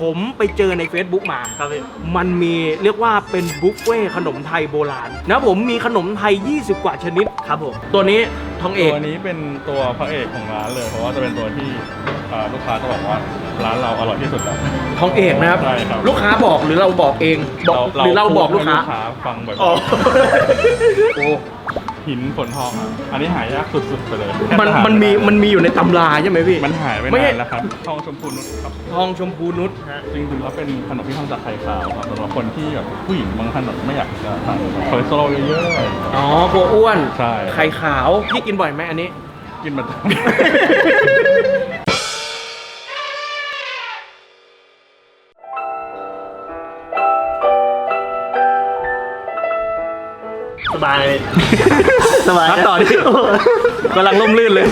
ผมไปเจอใน Facebook มา ครับพี่ มันมีเรียกว่าเป็นบุฟเฟ่ขนมไทยโบราณ นะผมมีขนมไทย 20 กว่าชนิด ครับผม ตัวนี้ทองเอก ตัวนี้เป็นตัวพระเอกของร้านเลย เพราะว่าจะเป็นตัวที่เอ่อลูกค้าจะบอกว่าร้านเราอร่อยที่สุดแล้ว ทองเอกนะครับ ใช่ครับ ลูกค้าบอกหรือเราบอกเองบอกหรือเราบอกลูกค้าให้ฟังบ่อยอ๋อโอ้ๆ หินฝนทองอะอันนี้หายากสุดๆไปเลยมันแทบจะหามันมีไได้มันมีอยู่ในตำราใช่ไหมพี่ มันหายไปไม่ใช่ นานแล้วครับทองชมพูนุชครับทองชมพูนุชฮะจริงๆแล้วเป็นขนมที่ทำจากไข่ขาวครับสำหรับคนที่แบบผู้หญิงบางท่านแบบไม่อยากจะทานคอเลสเตอรอลเยอะๆ อ๋อกลัวอ้วน ใช่ ไข่ขาวพี่กินบ่อยไหมอันนี้ กินมาสบายเลย สบายครับต่อดิกำลังล่มลื่นเลย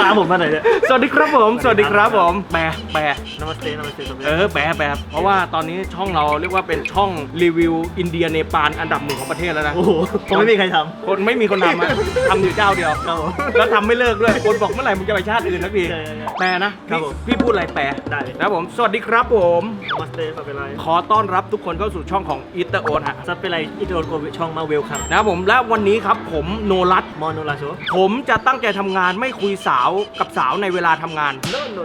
ตามผมมาหน่อยเนี่ยสวัสดีครับผม สวัสดีครับผม แปะแปะนมัสเตนมัสเตสวัสดีเออแปะแปะเพราะว่าตอนนี้ช่องเราเรียกว่าเป็นช่องรีวิวอินเดียเนปาลอันดับหนึ่งของประเทศแล้วนะ โอ้โหผมไม่มีใครทคนไม่มีคนทำอะทำอยู่เจ้าเดียวำครับผมแล้วทำไม่เลิกด้วย คนบอกเมื่อไหร่มึงจะไปชาติอื่นนักทีใช่ใช่ใช่แปลนะครับผมพี่พี่พูดอะไรแปลได้นะครับผม สวัสดีครับผม นมัสเตไม่เป็นไรขอต้อนรับทุกคนเข้าสู่ช่องของอีเตอร์โอฮะจะเป็นไรอิตาลีโกวิช่องมาเวลคัมนะครับผมและวันนี้ครับผมโนรัตมอนโนราโชผมจะตั้งใจทำงานไม่คุยสาวกับสาวในเวลาทำงาน โนโน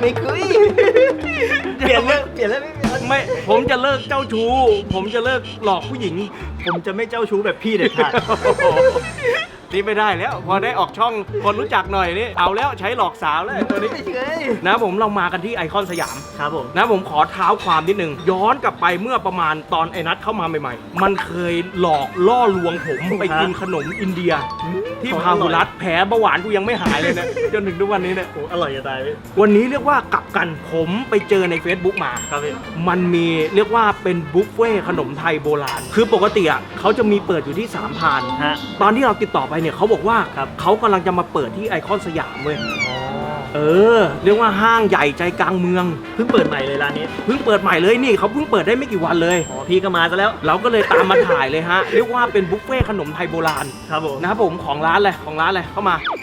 ไม่คุยเปลี่ยนเรื่องเปลี่ยนเรื่องไม่มีไม่ผมจะเลิกเจ้าชู้ ผมจะเลิกหลอกผู้หญิง ผมจะไม่เจ้าชู้แบบพี่เด็ดขาด นี่ไม่ได้แล้ว พอได้ออกช่องคนรู้จักหน่อยนี่เอาแล้วใช้หลอกสาวแล้วตัวนี้ไม่เคยนะผมเรามากันที่ไอคอนสยาม ครับผมนะผมขอเท้าความนิดนึง ย้อนกลับไปเมื่อประมาณตอนไอ้นัทเข้ามาใหม่ๆ มันเคยหลอกล่อลวงผมไปกินขนมอินเดีย ที่พาหุรัตแผลเบาหวานกูยังไม่หายเลยเนี่ยจนถึงทุกวันนี้เนี่ย โอ้อร่อยจะตายพี่วันนี้เรียกว่ากลับกันผมไปเจอใน Facebook มา ครับพี่มันมีเรียกว่าเป็นบุฟเฟ่ขนมไทยโบราณ คือปกติอะเขาจะมีเปิดอยู่ที่สามพราน ฮะ ตอนที่เราติดต่อไปเนี่ยเขาบอกว่าครับเขากำลังจะมาเปิดที่ไอคอนสยามเว้ยเออ เรียกว่าห้างใหญ่ใจกลางเมือง เพิ่งเปิดใหม่เลยร้านนี้ เพิ่งเปิดใหม่เลยนี่เขาเพิ่งเปิดได้ไม่กี่วันเลยอ๋อพี่ก็มาซะแล้ว เราก็เลยตามมาถ่ายเลยฮะ เรียกว่าเป็นบุฟเฟ่ขนมไทยโบราณ ครับผมนะครับผมของร้านเลยของร้านเลยเข้ามาโอ้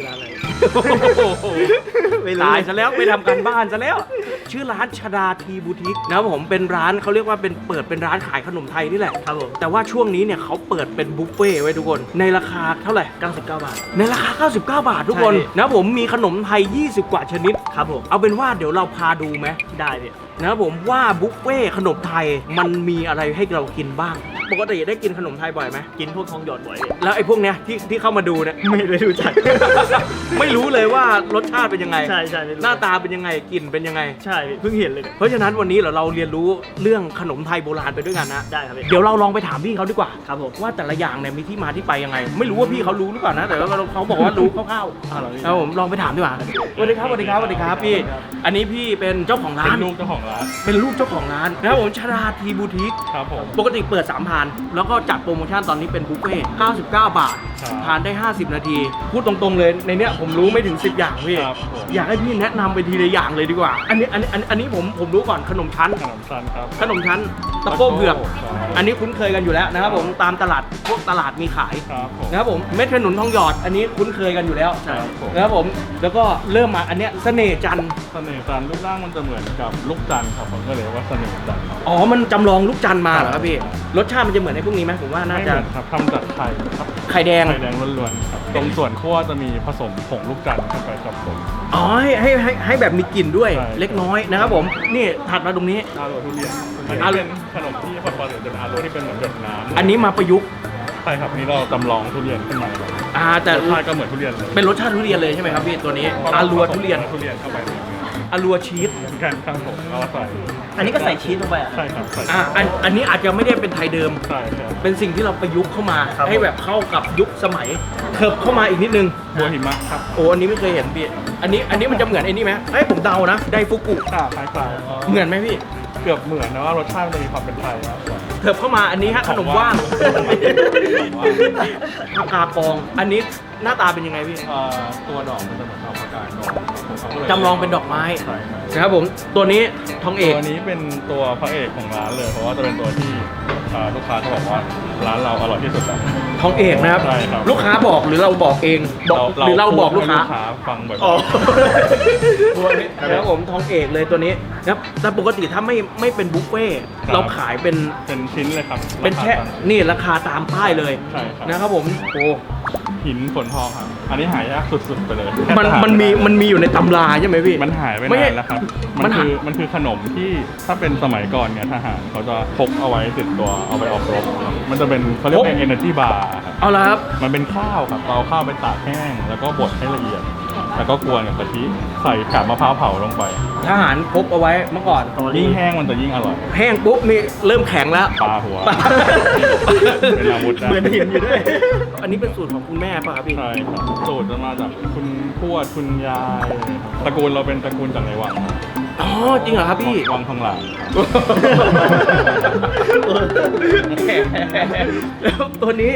ชื่อร้านอะไรตายซะแล้วไปทำกันบ้านซะแล้ว ชื่อร้านชดาทีบูติกนะครับผมเป็นร้านเขาเรียกว่าเป็นเปิดเป็นร้านขายขนมไทยนี่แหละครับผม แต่ว่าช่วงนี้เนี่ยเขาเปิดเป็นบุฟเฟ่ไว้ทุกคน ในราคาเท่าไหร่ 99 บาท ในราคา 99 บาททุกคนใช่ นะครับผมมีขนมไทย 20 กว่าชนิด ครับผม เอาเป็นว่าเดี๋ยวเราพาดูไหมได้พี่นะครับผมว่าบุฟเฟ่ขนมไทยมันมีอะไรให้เรากินบ้าง ปกติได้กินขนมไทยบ่อยไหมกินพวกทองหยอดบ่อยพี่แล้วไอ้พวกเนี้ยที่ที่เข้ามาดูเนี่ย ไม่ได้รู้จัก ไม่รู้เลยว่ารสชาติเป็นยังไง ใช่ใช่ไม่รู้หน้าตาเป็นยังไงกลิ่นเป็นยังไง ใช่พี่เพิ่งเห็นเลยเนี่ยเพราะฉะนั้นวันนี้เราเราเรียนรู้เรื่องขนมไทยโบราณไปด้วยกันนะ ได้ครับพี่เดี๋ยวเราลองไปถามพี่เขาดีกว่า ครับผมว่าแต่ละอย่างเนี่ยมีที่มาที่ไปยังไง ไม่รู้ว่าพี่เขารู้หรือเปล่านะ แต่ว่าเขาบอกว่ารู้คร่าวอ้าวเหรอพี่ๆเอาผมลองไปถามดีกว่าสวัสดีครับสวัสดีครับสวัสดีครับพี่ อันนี้พี่เป็นเจ้าของร้าเป็นน ลูกเจ้าของร้านเป็นลูกเจ้าของร้านนะครับผมชราทีบูติกครับผม ปกติเปิด3พันแล้วก็จัดโปรโมชั่นตอนนี้เป็นบุฟเฟ่ต์99 บาท ครับ ทานได้ 50 นาที พูดตรงๆเลยในเนี้ยผมรู้ไม่ถึง 10 อย่างพี่ ครับผมอยากให้พี่แนะนำไปทีละอย่างเลยดีกว่า อันนี้อันนี้อันนี้อันนี้ผมผมรู้ก่อนขนมชั้น ขนมซันครับ ขนมชั้นตะโก้เผือกใช่อันนี้คุ้นเคยกันอยู่แล้วนะครับผมตามตลาดพวกตลาดมีขาย ครับผม นะครับผมเม็ดขนุนทองหยอดอันนี้คุ้นเคยกันอยู่แล้วใช่ครับผม นะครับผมแล้วก็เริ่มมาอันเนี้ยเสน่ห์จันทร์เสน่ห์จันทร์รูปร่างมันจะเหมือนกับลูกจันทร์ครับผมก็เลยเรียกว่าเสน่ห์จันทร์อ๋อ มันจำลองลูกจันทร์มาเหรอครับพี่ รสชาติมันจะเหมือนในพวกนี้ไหมผมว่าน่าไม่เหจะมือนครับทำจากไข่ครับไข่แดง ไข่แดงล้วนๆครับตรงส่วนขั้วจะมีผสมผงลูกจันทร์เข้าไปกับผม อ๋อให้ให้ให้ให้แบบมีกลิ่นด้วย ใช่ เล็กน้อยนะครับผม นี่ถัดมาตรงนี้ อาโรทุเรียนอันอานี้โรเป็นขนมที่คนปกติจะเป็นอาโรที่เป็นเหมือนหยดน้ำอันนี้มาประยุกต์ ใช่ครับนี่เราจำลองทุเรียนขึ้นมาครับอ่าแต่รสชาติก็เหมือนทุเรียนเลยเป็นรสชาติทุเรียนเลยใช่ไหมครับพี่ตัวนี้อารัวทุเรียนทุเรียนเข้าไปในเนื้ ออารัวชีสเหมือนกันครับผมเอามาใส่อันนี้ก็ใส่ชีสลงไปอะใช่ครับใส่อ่าอันอันนี้อาจจะไม่ได้เป็นไทยเดิม ใช่ครับ เป็นสิ่งที่เราประยุกต์เข้ามา ครับ ให้แบบเข้ากับยุคสมัยเถิบเข้ามาอีกนิดนึงบัวหิมะครับโอ้อันนี้ไม่เคยเห็นพี่อันนี้อันนี้มันจะเหมือนไอ้นี่ไหมเอ้ยผมเดานะไดฟุกุอ่าคล้ายๆเหมือนไหมพี่เกือบเหมือนนะว่ารสชาติมันจะมีความเป็นไทยมากกว่า เถิบเข้ามาอันนี้ฮะขนมว่างของว่างผักกาดกอง อันนี้หน้าตาเป็นยังไงพี่เอ่อตัวดอกมันจะเหมือนดอกประกาศดอก ผมเขาก็เลยจำลองเป็นดอกไม้ใช่ครับนะครับผมตัวนี้ทองเอก ตัวนี้เป็นตัวพระเอกของร้านเลย เพราะว่าจะเป็นตัวที่อ่าลูกค้าจะบอกว่าร้านเราอร่อยที่สุดแล้ว ทองเอกนะครับ ใช่ครับ ลูกค้าบอกหรือเราบอกเองบอกหรือเราบอกลูกค้า ให้ฟังบ่อยอ๋อนะครับผมทองเอกเลยตัวนี้นะครับแต่ปกติถ้าไม่ไม่เป็นบุฟเฟ่ต์เราขายเป็นๆเป็นชิ้นเลยครับเป็นแค่ราานี่ราคาตามป้ายเลยใช่ครับนะครับผมโอ้หินฝนทองครับ อันนี้หายากสุดๆไปเลยมันแทบจะหามันมีไได้มันมีอยู่ในตำราใช่ไหมพี่ มันหายไปไม่ใช่นานแล้วครับ มัมันนหา คือมันคือขนมที่ถ้าเป็นสมัยก่อนเนี่ยทหารเขาจะพกเอาไว้ติดตัวเอาไปออกรบครับมันจะเป็นเขาเรียกว่า energy bar ครับ เอาละครับ มันเป็นข้าวครับเราเอาข้าวไปตากแห้ง แล้วก็บดให้ละเอียด แล้วก็กวนกับกะทิใส่กากมะพร้าวเผาลงไป ทหารพกเอาไว้เมื่อก่อนยิ่งแห้งมันจะยิ่งอร่อย แห้งปุ๊บนี่เริ่มแข็งแล้ว ปลาหัวปลาเป็นอาวุธได้เหมือนหินอยู่ด้วย อันนี้เป็นสูตรของคุณแม่ป่ะครับพี่ ใช่ครับสูตรจะมาจากคุณทวดคุณยายอะไรครับตระกูลเราเป็นตระกูลจากในวังครับ อ๋อจริงเหรอครับพี่ วังทองหลางครับแล้วตัวนี้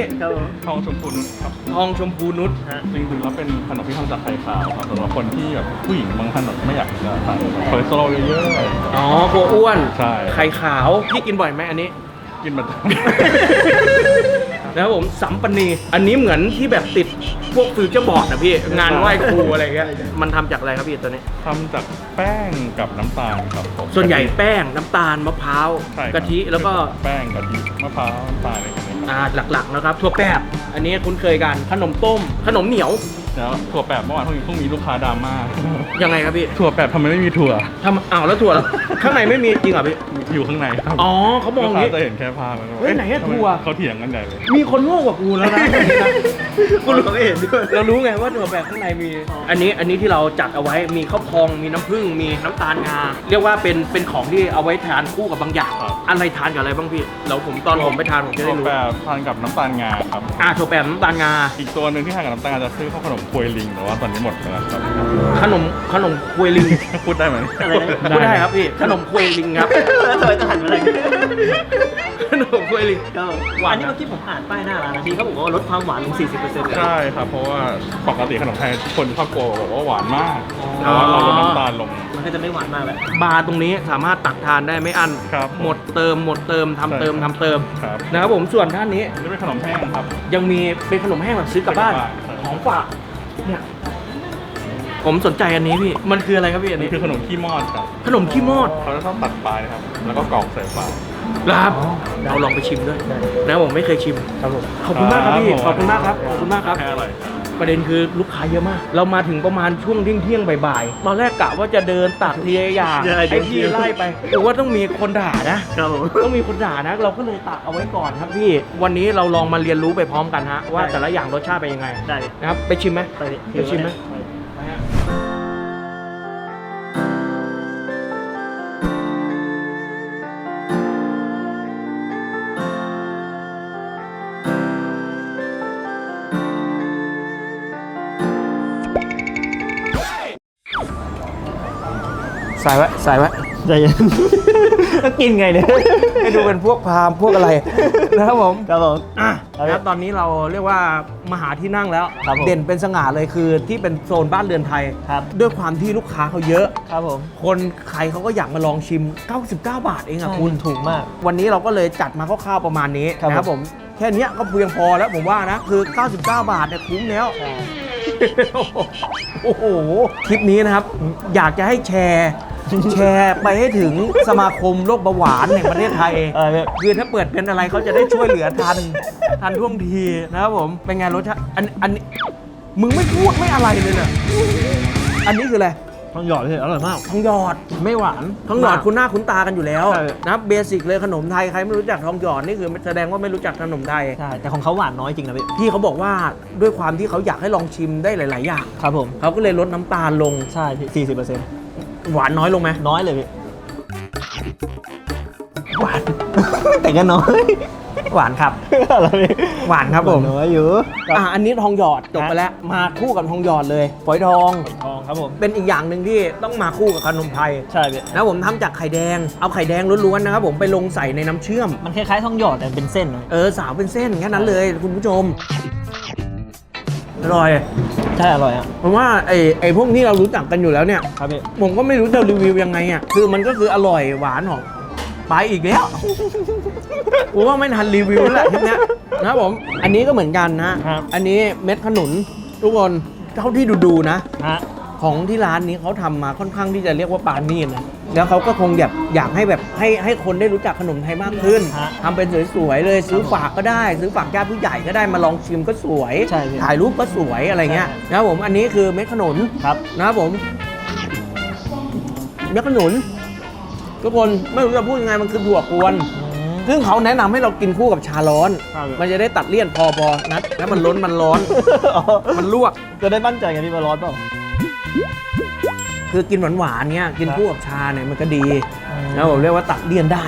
ทองชมพูนุชครับทองชมพูนุชจริงๆแล้วเป็นขนมที่ทำจากไข่ขาวครับสำหรับคนที่แบบผู้หญิงบางท่านแบบไม่อยากจะสั่งคอเลสเตอรอลเยอะๆอะไรอย่างเงี้ย อ๋อกลัวอ้วนใช่ ไข่ขาวพี่กินบ่อยไหมอันนี้ กินมาตั้งนะครับผมสัมปนีอันนี้เหมือนที่แบบติด พวกฟิวเจอร์บอร์ดนะพี่ งานไหว้ครูอะไรเงี้ย มันทำจากอะไรครับพี่ตัวนี้ ทำจากแป้งกับน้ำตาลครับผมส่วนใหญ่แป้งน้ำตาลมะพร้าวใช่ครับกะทิแล้วก็ แป้งกะทิมะพร้าวน้ำตาลอะไรกันนี้ครับอ่าหลักๆนะครับถั่วแป๊บอันนี้คุ้นเคยกันขนมต้ม ขนมเหนียว แล้วถั่วแปบเมื่อวานเพิ่งเพิ่งมีลูกค้าดราม่ายังไงครับพี่ถั่วแปบทำไมไม่มีถั่วทำอ้าวแล้วถั่วล่ะข้างในไม่มีจริงเหรอพี่อยู่ข้างในครับอ๋อเขามองลูอกย่างค้านี้จะเห็นแค่ผ้ามันก็เฮ้ยไหนอะทำมถั่ว เขาเถียงกันใหญ่เลยมีคนโง่กว่ากูแล้วนะ กูรู้ไม่เห็นด้วยเรารู้ไงว่าถั่วแบบข้างในมี อันนี้อันนี้ที่เราจัดเอาไว้มีข้าวพองมีน้ำผึ้งมีน้ำตาลงา เรียกว่าเป็นเป็นของที่เอาไว้ทานคู่กับบางอย่างครับอะไรทานกับอะไรบ้างพี่เราผมตอนผมไปทานผมจะถั่ได้วรู้แปบทานกับน้ำตาลงาครับ อ่าถั่วแบบน้ำตาลงา อีกตัวหนึ่งที่ทานกับน้ำตาลงาจะซื้อข้าวขนมควยลิงแต่ว่าตอนนี้หมดแล้วครับ ขนมขนมควยลิงพูดได้ไหมอะไรนะพูดได้ครับพี่ขนมควยลิงครับแล้วทำไมต้องหันมาอะไรขนมควยลิงก็หวานนะอันนี้เมื่อกี้ผมอ่านป้ายหน้าร้านนะพี่เขาบอกว่าลดความหวานลง 40%เลยใช่ครับเพราะว่าปกติขนมไทยทุกคนชอบกลัวบอกว่าหวานมากแต่ว่าเราลดน้ำตาลลงมันก็จะไม่หวานมากแล้วบาร์ตรงนี้สามารถตักทานได้ไม่อั้นครับหมดเติมหมดเติมทำเติมใช่ทำเติมครับนะครับผมส่วนด้านนี้อันนี่เป็นขนมแห้งครับยังมีเป็นขนมแห้งแบบซื้อกลับบ้านซื้อกลับบ้านของฝาก เนี่ยผมสนใจอันนี้พี่ มันคืออะไรครับพี่อันนี่นี้ คือขนมขี้มอดครับขนมขี้มอดเขาจะต้องตัดปลายนะครับ แล้วก็กรอกใส่ปากครับเราลองไปชิมด้วย นะผมไม่เคยชิม ครับผม ขอบคุณมากครับพี่ผมขอบคุณมากครับ ขอบคุณมากครับ แค่อร่อยครับ ประเด็นคือลูกค้าเยอะมาก เรามาถึงประมาณช่วงเที่ยงเที่ยงๆบ่ายๆตอนแรกกะว่าจะเดินตักทีละอย่างใช่ไอ้พี่ไล่ไปแต่ว่าต้องมีคนด่านะครับผมต้องมีคนด่านะ เราก็เลยตักเอาไว้ก่อนครับพี่ วันนี้เราลองมาเรียนรู้ไปพร้อมกันฮะว่าได้แต่ละอย่างรสชาติเป็นยังไงได้นะครับไปชิมไหมไปดิไปชิมไหม ใส่ไว้ใส่ไว้ใจเย็น ก็กินไงเนี่ยให้ดูเป็นพวกพราหมณ์พวกอะไรนะครับผมครับผม อะครับนะครับตอนนี้เราเรียกว่ามาหาที่นั่งแล้ว ครับผม เด่นเป็นสง่าเลยคือที่เป็นโซนบ้านเรือนไทย ครับ ด้วยความที่ลูกค้าเขาเยอะ ครับผมคนใครเขาก็อยากมาลองชิม 99 บาทเองอะใช่คุณถูกมาก วันนี้เราก็เลยจัดมาคร่าวๆประมาณนี้ครับ นะครับผม แค่เนี้ยก็เพียงพอแล้วผมว่านะ คือ 99 บาทเนี่ยคุ้มแล้ว โอ้โห คลิปนี้นะครับ อยากจะให้แชร์ แชร์ไปให้ถึงสมาคมโรคเบาหวานแห่งประเทศไทยเออเนี่ย คือถ้าเปิดเป็นอะไรเขาจะได้ช่วยเหลือทัน ทันท่วงทีนะครับผม เป็นไงรสชาติอันอันนี้มึงไม่พูดไม่อะไรเลยเนี่ยอันนี้คืออะไรทองหยอดพี่อร่อยมาก ทองหยอดไม่หวาน ทองหยอดมากคุณหน้าคุ้นตากันอยู่แล้วใช่ นะครับเบสิกเลยขนมไทยใครไม่รู้จักทองหยอดนี่คือแสดงว่าไม่รู้จักขนมไทย ใช่แต่ของเขาหวานน้อยจริงนะพี่พี่เขาบอกว่าด้วยความที่เขาอยากให้ลองชิมได้หลาย ๆ อย่าง ครับผม เขาก็เลยลดน้ำตาลลง ใช่พี่สี่สิบเปอร์เซ็นต์ หวานน้อยลงไหมน้อยเลยพี่หวาน แต่ก็น้อย หวานครับ อะไรพี่หวานครับผมน้อยอยู่อะอันนี้ทองหยอดจบไปแล้ว มาคู่กับทองหยอดเลยฝอยทอง ทองครับผม เป็นอีกอย่างหนึ่งที่ต้องมาคู่กับขนมไทยใช่พี่นะผมทำจากไข่แดง เอาไข่แดงล้วนๆนะครับผมไปลงใส่ในน้ำเชื่อม มันคล้ายๆทองหยอดแต่เป็นเส้นนะ เออสาวเป็นเส้นแค่นั้นเลยคุณผู้ชม อร่อย ใช่อร่อยอะเพราะว่าไอ้ไอ้พวกนี้เรารู้จักกันอยู่แล้วเนี่ย ครับพี่ ผมก็ไม่รู้จะรีวิวยังไงอะ คือมันก็คืออร่อยหวานของไปอีกแล้วกูว่าไม่ทันรีวิวแล้วแหละคลิปเนี้ยนะครับผม อันนี้ก็เหมือนกันนะ ครับ อันนี้เม็ดขนุนทุกคนเท่าที่ดูๆนะ ฮะ ของที่ร้านนี้เขาทำมาค่อนข้างที่จะเรียกว่าปานีตนะแล้วเขาก็คงอยากอยากให้แบบให้ให้คนได้รู้จักขนมไทยมากขึ้นฮะทำเป็นสวยๆเลยซื้อฝากก็ได้ ซื้อฝากญาติผู้ใหญ่ก็ได้มาลองชิมก็สวยใช่พี่ถ่ายรูปก็สวยอะไรเงี้ยใช่นะครับผมอันนี้คือเม็ดขนุนครับนะครับผมเม็ดขนุนทุกคนไม่รู้จะพูดยังไงมันคือถั่วกวนซึ่งเขาแนะนำให้เรากินคู่กับชาร้อนครับมันจะได้ตัดเลี่ยนพอพอนัดแล้วมันล้นมันร้อน มันลวกจะได้มั่นใจไงพี่บอลร้อนเปล่า คือกินหวานๆเนี้ยกินครับคู่กับชาเนี่ยมันก็ดีอืมนะผมเรียกว่าตัดเลี่ยนได้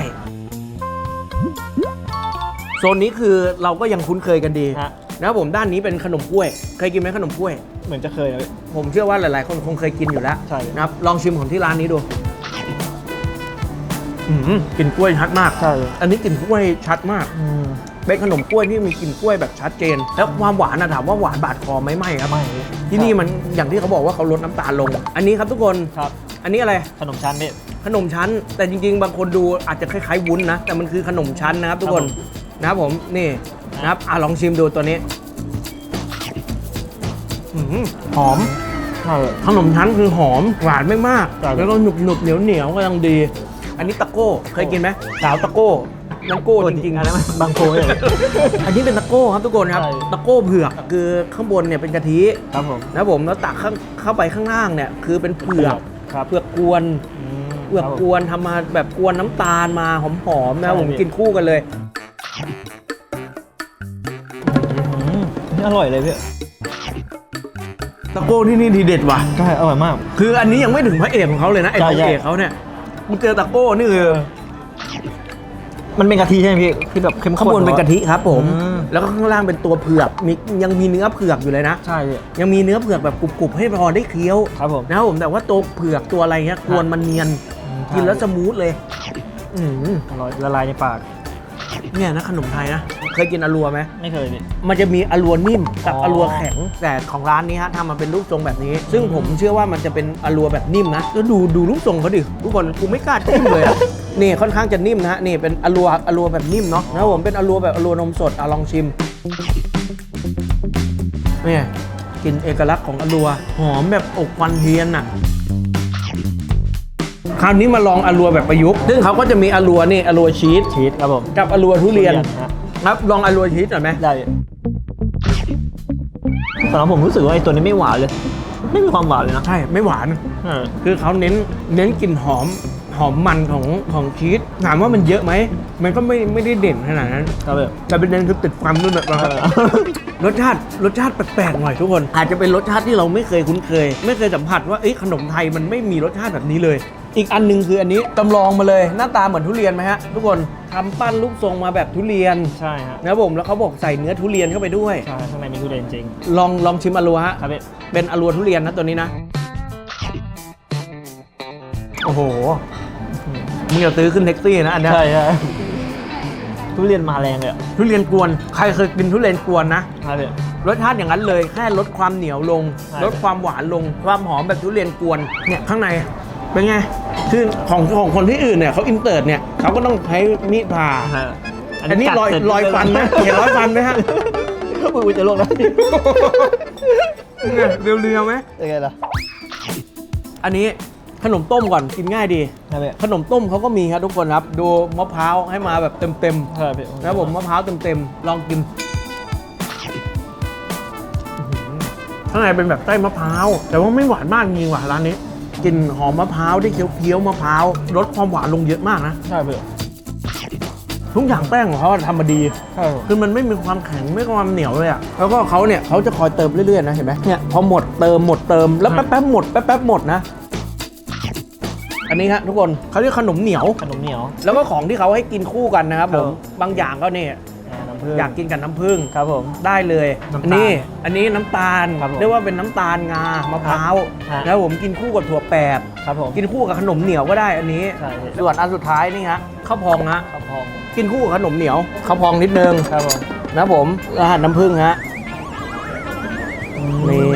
โซนนี้คือเราก็ยังคุ้นเคยกันดีฮะ นะครับผมด้านนี้เป็นขนมกล้วย เคยกินไหมขนมกล้วย เหมือนจะเคยนะพี่ผมเชื่อว่าหลายๆ คนคงเคยกินอยู่แล้วใช่ นะครับลองชิมของที่ร้านนี้ดูอืมกลิ่นกล้วยชัดมาก ใช่อันนี้กลิ่นกล้วยชัดมาก อืม เป็นขนมกล้วยที่มีกลิ่นกล้วยแบบชัดเจน แล้วความหวานนะถามว่าหวานบาดคอไหมไม่ครับไม่ที่นี่มันอย่างที่เขาบอกว่าเขาลดน้ำตาลลง อันนี้ครับทุกคนครับ อันนี้อะไรขนมชั้นพี่ขนมชั้น แต่จริง ๆ บางคนดูอาจจะคล้ายๆวุ้นนะแต่มันคือขนมชั้นนะครับ ทุกคนนะครับผมนี่นะครับอะลองชิมดูตัวนี้อื้อหือหอมใช่ขนมชั้นคือหอมหวานไม่มากครับแล้วก็หนุบหนุบๆเหนียวเหนียวๆก็ยังดี อันนี้ตะโก้เคยกินไหมสาวตะโก้ นั่นโก้จริงๆอะไรมันบางโพเลย อันนี้เป็นตะโก้ครับทุกคนครับ ใช่ ตะโก้เผือกคือข้างบนเนี่ยเป็นกะทิครับผมนะครับผมแล้วตักข้างเข้าไปข้างล่างเนี่ยคือเป็นเผือกครับเผือกกวนมเผือกครับผมกวนทำมาแบบกวนน้ำตาลมาหอมๆนะใช่ผมพี่กินคู่กันเลย อืมนี่อร่อยเลยพี่ตะโก้ที่นี่ทีเด็ดว่ะ ใช่อร่อยมาก คืออันนี้ยังไม่ถึงพระเอกของเขาเลยนะไอ้ใช่พระใช่ เอกเขาเนี่ยมึงเจอตะโก้นี่คือ มันเป็นกะทิใช่ไหมพี่คือแบบเข้มข้นข้างบนเป็นกะทิครับผมอืมแล้วก็ข้างล่างเป็นตัวเผือกมียังมีเนื้อเผือกอยู่เลยนะ ใช่พี่ ยังมีเนื้อเผือกแบบกรุบๆ ให้พอได้เคี้ยวครับผมนะครับผมแต่ว่าตัวเผือกตัวอะไรเงี้ยกวนมันเนียนอืมกินแล้วสมูทเลย อืม อร่อยละลายในปาก เนี่ยนะขนมไทยนะ เคยกินอลัวไหม ไม่เคยพี่มันจะมีอลัวนิ่มกับอ๋ออลัวแข็ง แต่ของร้านนี้ฮะทำมาเป็นรูปทรงแบบนี้ ซึ่งผมเชื่อว่ามันจะเป็นอลัวแบบนิ่มนะ แล้วดูดูรูปทรงเขาดิ ทุกคนกูไม่กล้าจิ้มเลยอะนี่ค่อนข้างจะนิ่มนะฮะ นี่เป็นอลัวอลัวแบบนิ่มเนาะนะครับผมเป็นอลัวแบบอลัวนมสดอะลองชิม เนี่ยกลิ่นเอกลักษณ์ของอลัว หอมแบบอกควันเทียนอะ คราวนี้มาลองอลัวแบบประยุกต์ ซึ่งเขาก็จะมีอลัวนี่อลัวชีสชีสครับผมกับอลัวทุเรียนฮะครับลองอลัวชีสหน่อยไหมได้สำหรับผมรู้สึกว่าไอ้ตัวนี้ไม่หวานเลย ไม่มีความหวานเลยนะ ใช่ ไม่หวานเออคือเขาเน้นเน้นกลิ่นหอม หอมมันของของชีสถามว่ามันเยอะไหม มันก็ไม่ไม่ได้เด่นขนาดนั้นครับพี่แต่เป็นเด่นคือติดความนุ่มแบบว่าเออรสชาติรสชาติแปลกๆหน่อยทุกคน อาจจะเป็นรสชาติที่เราไม่เคยคุ้นเคย ไม่เคยสัมผัสว่าเอ้ยขนมไทยมันไม่มีรสชาติแบบนี้เลย อีกอันหนึงคืออันนี้จำลองมาเลยหน้าตาเหมือนทุเรียนไหมฮะทุกคนทำปั้นรูปทรงมาแบบทุเรียนใช่ฮะนะครับผมแล้วเขาบอกใส่เนื้อทุเรียนเข้าไปด้วยใช่ข้างในมีทุเรียนจริง ลองลองชิมอลัวฮะครับพี่เป็นอลัวทุเรียนนะตัวนี้นะโอ้โห มึงอย่าตื้อขึ้นแท็กซี่นะอันเนี้ยใช่ใช่ทุเรียนมาแรงเลยอะทุเรียนกวนใครเคยกินทุเรียนกวนนะครับพี่ รสชาติอย่างนั้นเลยแค่ลดความเหนียวลง ใช่ ลดความหวานลง ความหอมแบบทุเรียนกวนเนี่ยข้างในเป็นไงคือของของคนที่อื่นเนี่ยเขาอินเตอร์เนี่ยเขาก็ต้องใช้มีดผ่าฮะอันนี้รอยกัดเสจรอยฟันไหมเห็นรอยฟันไหมฮะอุ้ยจะลงแล้วเนี่ยเรียวๆไหมยังไงล่ะอันนี้ ขนมต้มก่อนกินง่ายดี ครับพี่ขนมต้มเขาก็มีครับทุกคนครับ ดูมะพร้าวให้มาแบบเต็มครับพี่ๆนะครับผมมะพร้าวเต็มๆลองกิน ข้างในเป็นแบบไส้มะพร้าว แต่ว่าไม่หวานมากจริงว่ะร้านนี้ กลิ่นหอมมะพร้าวที่เคี้ยวๆมะพร้าวลดความหวานลงเยอะมากนะ ใช่พี่ทุกอย่างแป้งของเขาอะทำมาดี ใช่พี่คือมันไม่มีความแข็งไม่มีความเหนียวเลยอะ แล้วก็เขาเนี่ยเขาจะคอยเติมเรื่อยๆนะเห็นไหมเนี่ยพอหมดเติมหมดเติมแล้วแป๊บๆหมดแป๊บๆหมดนะอั นนี้ฮะทุกคนเขาเรียกขนมเหนียว ขนมเหนียว แล้วก็ของที่เขาให้กินคู่กันนะครับผมครับบางอย่างก็เนี่ยอ่าน้ำผึ้งอยากกินกับน้ำผึ้งครับผม ได้เลยน้ำตาลอันนี้อันนี้น้ำตาลครับผมเรียกว่าเป็นน้ำตาลงามะพร้าวฮะแล้วผมกินคู่กับถั่วแปบ ครับผมกินคู่กับขนมเหนียวก็ได้อันนี้ ใช่พี่ส่วนอันสุดท้ายนี่ฮะข้าวพองฮะข้าวพองกินคู่กับขนมเหนียวข้าวพองนิดนึงครับผม นะผมรหัสน้ำผึ้งฮะนี่ใช่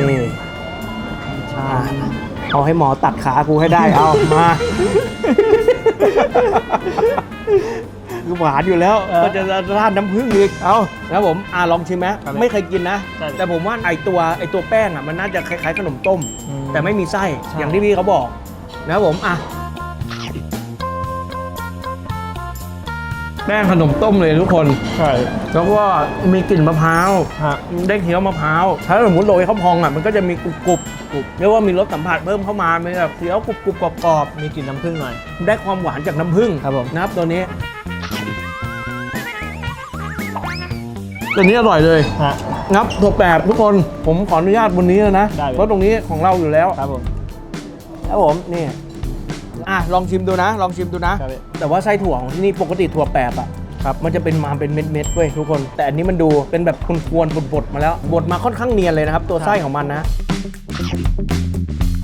เอาให้หมอตัดขากูให้ได้เอามาคือหวานอยู่แล้วเออก็จะราดน้ำผึ้งอีกเอานะครับผมอ่าลองชิมไหมครับไม่เคยกินนะ ใช่แต่ผมว่าไอตัวไอตัวแป้งอะมันน่าจะคล้ายๆขนมต้ม อืมแต่ไม่มีไส้ใช่ อย่างที่พี่เขาบอกนะครับผมอะ แป้งขนมต้มเลยทุกคน ใช่ แล้วก็มีกลิ่นมะพร้าวฮะ ได้เคี้ยวมะพร้าวถ้าสมมติโรยข้าวพองอะมันก็จะมีกรุบกรุบกรุบเรียกว่ามีรสสัมผัสเพิ่มเข้ามามีแบบเคี้ยวกรุบกรุบกรอบกรอบมีกลิ่นน้ำผึ้งหน่อยๆได้ความหวานจากน้ำผึ้งครับผม นะครับตัวนี้ ตัวนี้อร่อยเลย ฮะ งับถั่วแปบทุกคนผมขออนุญาตบนนี้เลยนะได้เลย เพราะตรงนี้ของเราอยู่แล้ว ครับผม ครับผมนี่ อะลองชิมดูนะ ลองชิมดูนะ ครับแต่ว่าไส้ถั่วของที่นี่ปกติถั่วแปบอะครับมันจะเป็นมาเป็นเม็ดๆเว้ยทุกคน แต่อันนี้มันดูเป็นแบบควนๆบดๆมาแล้วบดมาค่อนข้างเนียนเลยนะครับ ตัวไส้ของมันนะ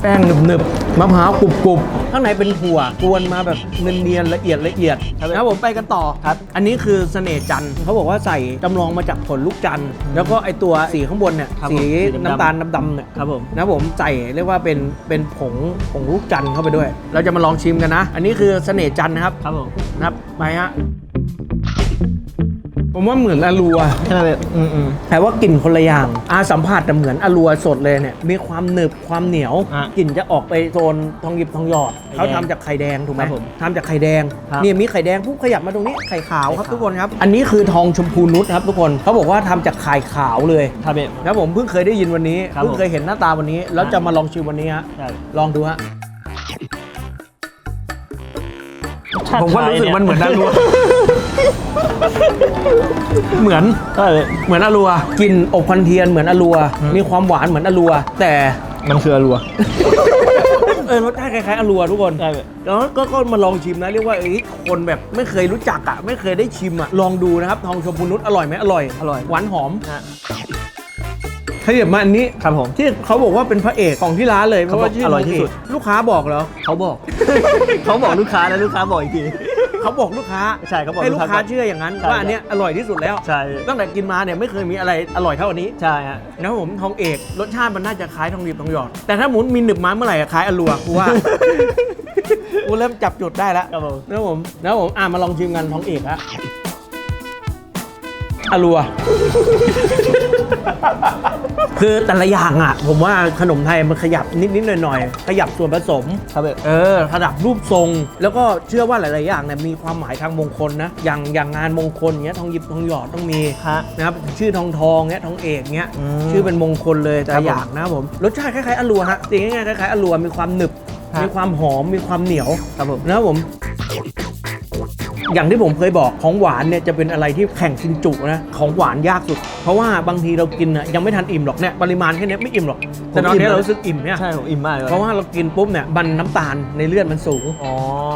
แป้งหนึบๆมะพร้าวกรุบๆข้างในเป็นถั่วกวนมาแบบเนียนๆละเอียดละเอียดครับนะครับผมไปกันต่อครับ อันนี้คือเสน่ห์จันทร์เขาบอกว่าใส่จำลองมาจากผลลูกจันทร์แล้วก็ไอตัวสีข้างบนเนี่ยครับสีผมสีดำๆน้ำตาลดำๆเนี่ยครับผมนะครับผมใส่เรียกว่าเป็นเป็นผงผงลูกจันทร์เข้าไปด้วย เราจะมาลองชิมกันนะ อันนี้คือเสน่ห์จันทร์นะครับครับผมนะครับไปฮะ ผมว่าเหมือนอารัวใช่เลยอืมอืมแต่ว่ากลิ่นคนละอย่างอาสัมผัสแต่เหมือนอารัวสดเลยเนี่ย มีความหนึบความเหนียว อะกลิ่นจะออกไปโซนทองหยิบทองหยอดไข่แดงเขาทำจากไข่แดงถูกไหมครับผมทำจากไข่แดง ครับเนี่ยมีไข่แดงปุ๊บขยับมาตรงนี้ไข่ขาวครับไข่ขาว ทุกคนครับ อันนี้คือทองชมพูนุชครับทุกคน เขาบอกว่าทำจากไข่ขาวเลย ครับเบครับผมเพิ่งเคยได้ยินวันนี้ครับเพิ่งเคยเห็นหน้าตาวันนี้ แล้วอะจะมาลองชิมวันนี้ฮะใช่ลองดูฮะชาติผมว่ารู้สึกไทยมันเหมือนอารัว เหมือนใช่เลยเหมือนอารัวกลิ่นอบควันเทียนเหมือนอารัวอืมมีความหวานเหมือนอารัว แต่มันคืออรัว เออรสชาติคล้ายๆอารัวทุกคนใช่เลย แล้วก็ก็มาลองชิมนะเรียกว่าเอ้ยคนแบบไม่เคยรู้จักอะไม่เคยได้ชิมอะลองดูนะครับทองชมพูนุชอร่อยไหมอร่อยอร่อย หวานหอมฮะ ขยับมาอันนี้ครับผม ที่เขาบอกว่าเป็นพระเอกของที่ร้านเลยเพเขาราะบอกว่าชื่ออร่อยที่สุดพะเกลูกค้าบอกเหรอเขาบอก เขาบอกลูกค้าแล้วลูกค้าบอกอีกที เขาบอกลูกค้าใช่เขาบอกให้ลูกค้าลูกค้าเชื่ออย่างนั้นใช่ ว่าอันเนี้ยอร่อยที่สุดแล้ว ใช่ตั้งแต่กินมาเนี่ยไม่เคยมีอะไรอร่อยเท่าอันนี้ใช่ฮะ นะครับผมทองเอกรสชาติมันน่าจะคล้ายทองหยิบทองหยอด แต่ถ้าหมุนมีหนึบไม้เมื่อไหร่อะคล้ายอลัวกูว่า กูเริ่มจับจุดได้แล้วครับผม นะครับผมนะครับผมอะมาลองชิมกันทองเอกฮะ อลัว คือแต่ละอย่างอะ ผมว่าขนมไทยมันขยับนิดๆหน่อยๆ ขยับส่วนผสม ครับเบเออขยับรูปทรง แล้วก็เชื่อว่าหลาย ๆ อย่างเนี่ยมีความหมายทางมงคลนะ อย่างอย่างงานมงคลเงี้ยทองหยิบทองหยอดต้องมีฮะนะครับชื่อทองทองเงี้ยทองเอกเงี้ยอืมชื่อเป็นมงคลเลยแต่ครับละอย่างนะครับผมรสชาติคล้ายๆอลัวฮะสิ่งง่ายๆคล้ายๆอลัวมีความหนึบ ฮะ มีความหอมมีความเหนียวครับผม นะครับผม อย่างที่ผมเคยบอกของหวานเนี่ยจะเป็นอะไรที่แข่งกินจุนะของหวานยากสุด เพราะว่าบางทีเรากินน่ะยังไม่ทันอิ่มหรอกเนี่ยปริมาณแค่เนี้ยไม่อิ่มหรอกแต่ตอนนี้เรารู้สึกอิ่มเนี่ยใช่ผมอิ่มมากเลยเพราะว่าเรากินปุ๊บเนี่ยมันน้ำตาลในเลือดมันสูงอ๋อ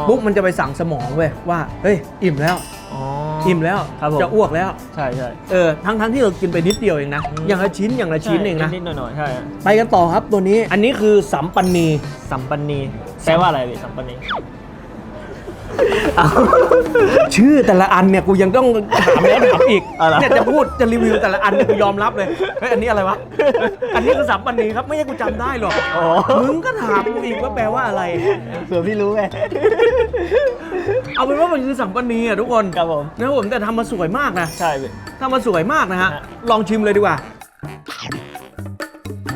ปุ๊บมันจะไปสั่งสมองเว้ยว่าเฮ้ยอิ่มแล้วอ๋ออิ่มแล้วครับผมจะอ้วกแล้วใช่ใช่เออทั้งทั้งที่เรากินไปนิดเดียวเองนะอืมอย่างละชิ้นอย่างละชิ้นเองนะนิดๆหน่อยๆใช่ฮะไปกันต่อครับตัวนี้อันนี้คือสัมปันนีสัมปันนีแปลว่าอะไรพี่สัมปันนี ชื่อแต่ละอันเนี่ยกูยังต้องถามแล้วถามอีกเอาล่ะ เนี่ยจะพูดจะรีวิวแต่ละอันเนี่ยกูยอมรับเลยเฮ้ยอันนี้อะไรวะอันนี้คือสัมปันนีครับไม่ใช่กูจำได้หรอกอ๋อมึงก็ถามกูอีกว่าแปลว่าอะไร เผื่อพี่รู้ไง เอาเป็นว่ามันคือสัมปันนีอะทุกคนครับผม นะครับผมแต่ทำมาสวยมากนะใช่พี่ ทำมาสวยมากนะฮะฮะ ลองชิมเลยดีกว่า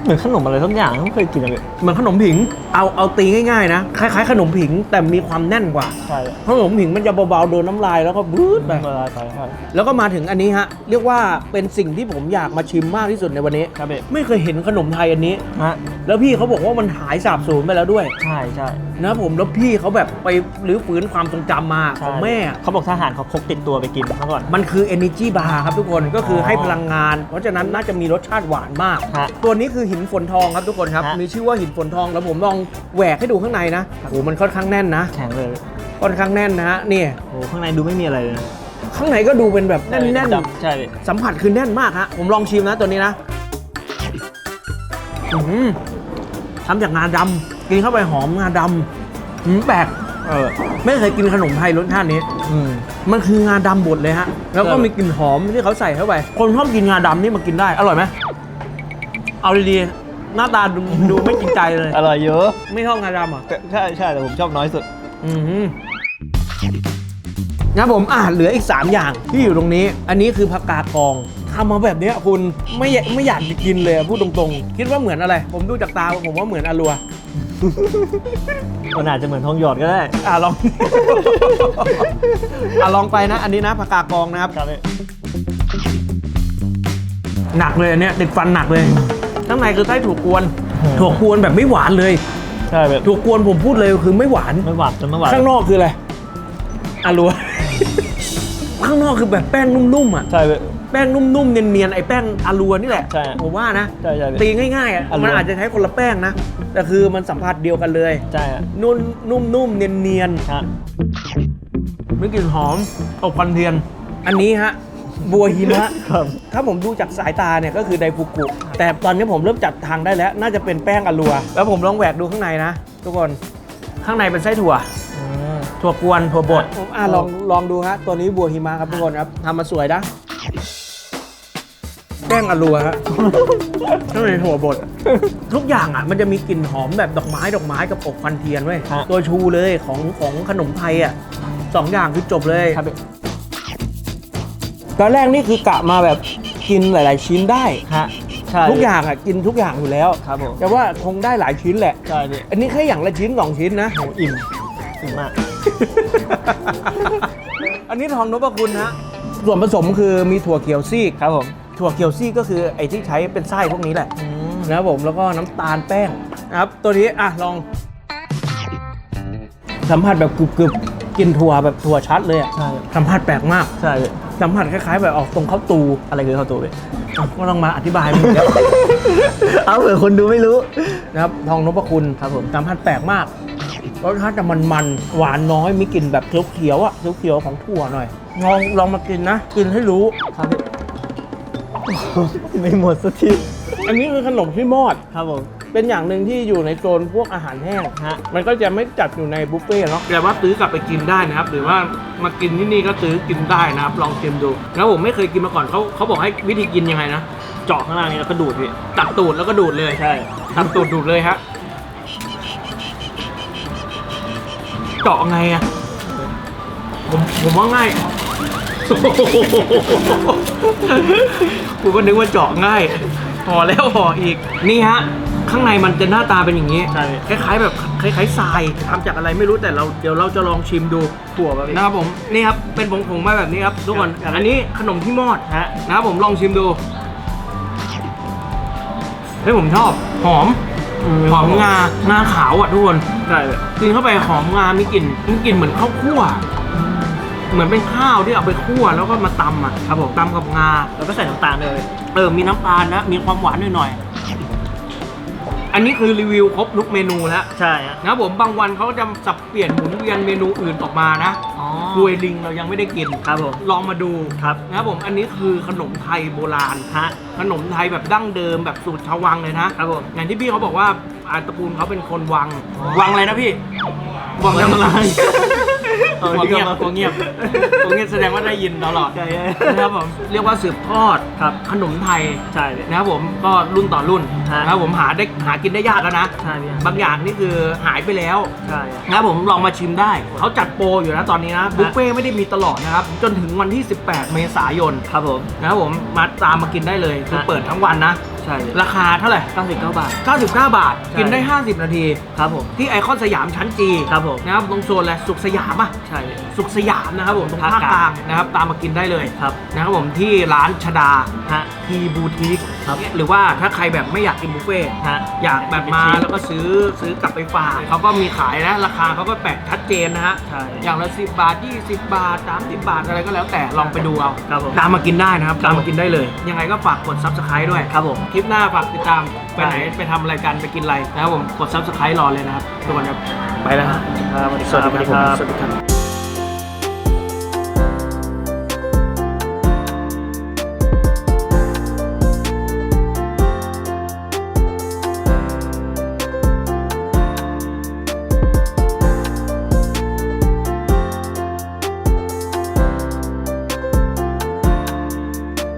เหมือนขนมอะไรสักอย่างไม่เคยกินเลยเหมือนขนมผิง เอาเอาตีง่ายๆนะคล้ายๆขนมผิงแต่มีความแน่นกว่า ใช่ขนมผิงมันจะเบาๆโดนน้ำลายแล้วก็บืดไปละลายไปใช่ แล้วก็มาถึงอันนี้ฮะ เรียกว่าเป็นสิ่งที่ผมอยากมาชิมมากที่สุดในวันนี้ ครับพี่ ไม่เคยเห็นขนมไทยอันนี้ ฮะแล้วพี่เขาบอกว่ามันหายสาบสูญไปแล้วด้วย ใช่ใช่นะครับผมแล้วพี่เขาแบบไปรื้อฟื้นความทรงจำมาของแม่เขาบอกทหารเขาพกติดตัวไปกินเมื่อก่อน มันคือ energy bar ครับทุกคนก็คือออให้พลังงาน เพราะฉะนั้นน่าจะมีรสชาติหวานมาก ฮะ ตัวนี้คือหินฝนทองครับทุกคนครับ ฮะ มีชื่อว่าหินฝนทองแล้วผมลองแหวกให้ดูข้างในนะโอ้โหมันค่อนข้างแน่นนะ แข็งเลยค่อนข้างแน่นนะฮะนี่โอ้ข้างในดูไม่มีอะไรเลยนะข้างในก็ดูเป็นแบบแน่นจับใช่พี่ๆสัมผัสคือแน่นมากฮะผมลองชิมนะตัวนี้นะอื้อหือทำจากงาดำกินเข้าไปหอมงาดำหืมแปลกเออไม่เคยกินขนมไทยรสชาตินี้ อืม มันคืองาดำบดเลยฮะ แล้วก็ครับมีกลิ่นหอมที่เขาใส่เข้าไป คนชอบกินงาดำนี่มากินได้ อร่อยไหม เอาดีๆ หน้าตาดูดูไม่กินใจเลย อร่อยเยอะไม่ชอบงาดำเหรอะใช่ใช่แต่ผมชอบน้อยสุด อือหือนะครับผมอ่าเหลืออีก 3 อย่างที่อยู่ตรงนี้ อันนี้คือผักกาดกองทำมาแบบเนี้ยคุณไม่อยากไม่อยากจะกินเลยอะพูดตรงๆ คิดว่าเหมือนอะไร ผมดูจากตาผมว่าเหมือนอารัว มันอาจจะเหมือนทองหยอดก็ได้อะลอง อะลองไปนะ อันนี้นะผักกาดกองนะครับ ครับพี่หนักเลยอันเนี้ยติดฟันหนักเลย ข้างในคือไส้ถั่วกวนถั่วกวนแบบไม่หวานเลยใช่แบบถั่วกวนผมพูดเลยคือไม่หวานไม่หวานจนไม่หวานข้างนอกคืออะไรอารัวข้างนอกคือแบบแป้งนุ่มๆอะใช่พี่แป้งนุ่มๆเนียนๆไอ้แป้งอารัวนี่แหละใช่ผมว่านะใช่ใช่ตีพี่ง่ายๆอะอารัวมันอาจจะใช้คนละแป้งนะแต่คือมันสัมผัสเดียวกันเลยใช่อะนุ่นนุ่มๆเนียนฮะๆไม่กลิ่นหอมอบควันเทียน อันนี้ฮะ บัวหิมะ ครับ ถ้าผมดูจากสายตาเนี่ยก็คือไดฟุกุ แต่ตอนนี้ผมเริ่มจัดทางได้แล้ว น่าจะเป็นแป้งอารัว แล้วผมลองแหวกดูข้างในนะ ทุกคน ข้างในเป็นไส้ถั่วอืมถั่วกวนถั่วบดอะลองลองดูฮะ ตัวนี้บัวหิมะครับทุกคนครับทำมาสวยนะ แป้งอารัวฮะ ข้างในถั่วบด ทุกอย่างอะมันจะมีกลิ่นหอมแบบดอกไม้ดอกไม้กับอบควันเทียนเว้ย ฮะ ตัวชูเลยของของขนมไทยอะสองอย่างคือจบเลย ครับพี่ ตอนแรกนี่คือกะมาแบบกินหลาย ๆ ชิ้นได้ ฮะใช่ทุกอย่างอะกินทุกอย่างอยู่แล้ว ครับผมแต่ว่าคงได้หลายชิ้นแหละ ใช่พี่อันนี้แค่อย่างละชิ้นสองชิ้นนะโหอิ่มอิ่มมาก อันนี้ทองนพคุณฮะส่วนผสมคือมีถั่วเขียวซีกครับผมถั่วเขียวซีกก็คือไอ้ที่ใช้เป็นไส้พวกนี้แหละอืมนะครับผมแล้วก็น้ำตาลแป้งนะครับ ตัวนี้อะลอง สัมผัสแบบกรึบๆกินถั่วแบบถั่วชัดเลยอะใช่สัมผัสแปลกมาก ใช่พี่ สัมผัสคล้ายๆ แบบออกตรงข้าวตูอะไรคือข้าวตูพี่อะก็ต้องมาอธิบายมันอีกแล้วเอาเผื่อคนดูไม่รู้ นะครับทองนพคุณครับผมสัมผัสแปลกมากรสชาติจะมันๆหวานน้อยมีกลิ่นแบบเขียวๆอะเขียวๆของถั่วหน่อยลองลองมากินนะกินให้รู้ครับพี่ไม่หมดสักทีอันนี้คือขนมที่มอดครับผม เป็นอย่างหนึ่งที่อยู่ในโซนพวกอาหารแห้งฮะ มันก็จะไม่จัดอยู่ในบุฟเฟ่ต์เนาะ แต่ว่าซื้อกลับไปกินได้นะครับ หรือว่ามากินที่นี่ก็ซื้อกินได้นะครับ ลองชิมดู แล้วผมไม่เคยกินมาก่อนเขาเขาบอกให้วิธีกินยังไงนะ เจาะข้างล่างนี่แล้วก็ดูดพี่ตักตูดแล้วก็ดูดเลยใช่ตักตูดดูดเลยฮะ เจาะไงอะผมผมว่าง่าย กูก็นึกว่าเจาะง่ายห่อแล้วห่ออีก นี่ฮะ ข้างในมันจะหน้าตาเป็นอย่างนี้ ใช่ คล้ายๆ แบบคล้ายๆทรายทำจากอะไรไม่รู้แต่เราเดี๋ยวเราจะลองชิมดูถั่วแบบนี้นะครับผมนี่ครับเป็นผงผงๆมาแบบนี้ครับทุกคนครับ อันนี้ขนมที่มอดฮะนะครับผมลองชิมดูเฮ้ยผมชอบหอมหอมงางาขาวอะทุกคนใช่พี่กินเข้าไปหอมงามีกลิ่นมีกลิ่นเหมือนข้าวคั่ว เหมือนเป็นข้าวที่เอาไปคั่วแล้วก็มาตำอะครับผมตำกับงา แล้วก็ใส่น้ำตาลด้วยพี่เออ มีน้ำตาลนะ มีความหวานหน่อยๆ อันนี้คือรีวิวครบทุกเมนูแล้วใช่ฮะนะครับผมบางวันเขาจะสับเปลี่ยนหมุนเวียนเมนูอื่นออกมานะอ๋อกล้วยลิงเรายังไม่ได้กิน ครับผมลองมาดูครับนะครับผมอันนี้คือขนมไทยโบราณ ฮะ ขนมไทยแบบดั้งเดิมแบบสูตรชาววังเลยนะครับผมอย่างที่พี่เขาบอกว่าอาตระกูลเขาเป็นคนวังอ๋อวังอะไรนะพี่ วังทำอะไรเออวังเงียบที่วังเงียบวังเงียบแสดงว่าได้ยินตลอดใช่ นะครับผมเรียกว่าสืบทอด ครับขนมไทยใช่พี่นะครับผมก็รุ่นต่อรุ่นฮะ นะครับผมหาได้หากินได้ยากแล้วนะ ใช่พี่บางอย่างนี่คือหายไปแล้ว ใช่ฮะนะครับผมลองมาชิมได้ เขาจัดโปรอยู่นะตอนนี้นะบุฟเฟ่ไม่ได้มีตลอดนะครับ จนถึงวันที่ 18 เมษายนครับผม นะครับผมมาตามมากินได้เลยคือฮะ เปิดทั้งวันนะ ใช่พี่ราคาเท่าไหร่ 99 บาท 99 บาท ใช่กินได้ 50 นาที ครับผม ที่ไอคอนสยามชั้นจีครับผม นะครับตรงโซนแหละสุขสยามอะ ใช่พี่สุขสยามนะครับผมตรงภาคภาคกกลาลางง นะครับ ตามมากินได้เลยครับ นะครับผมที่ร้านชดา ฮะ ทีบูทิกครับหรือว่าถ้าใครแบบไม่อยากกินบุฟเฟ่ต์ฮะอยากแบบมาแล้วก็ซื้อซื้อกลับไปฝากเขาก็มีขายนะราคาเขาก็แปะชัดเจนนะฮะใช่อย่างละ10 บาท 20 บาท 30 บาทอะไรก็แล้วแต่ลองไปดูเอาครับผมตามมากินได้นะครับครับตามมากินได้เลย ยังไงก็ฝากกด subscribe ด้วยครับผมคลิปหน้าฝากติดตามไปไหนใช่ไปทำอะไรกันไปกินอะไรนะครับผมกด subscribe รอเลยนะครับทุกคนครับไปแล้วฮะครับสวัสดีครับสวัสดีครับ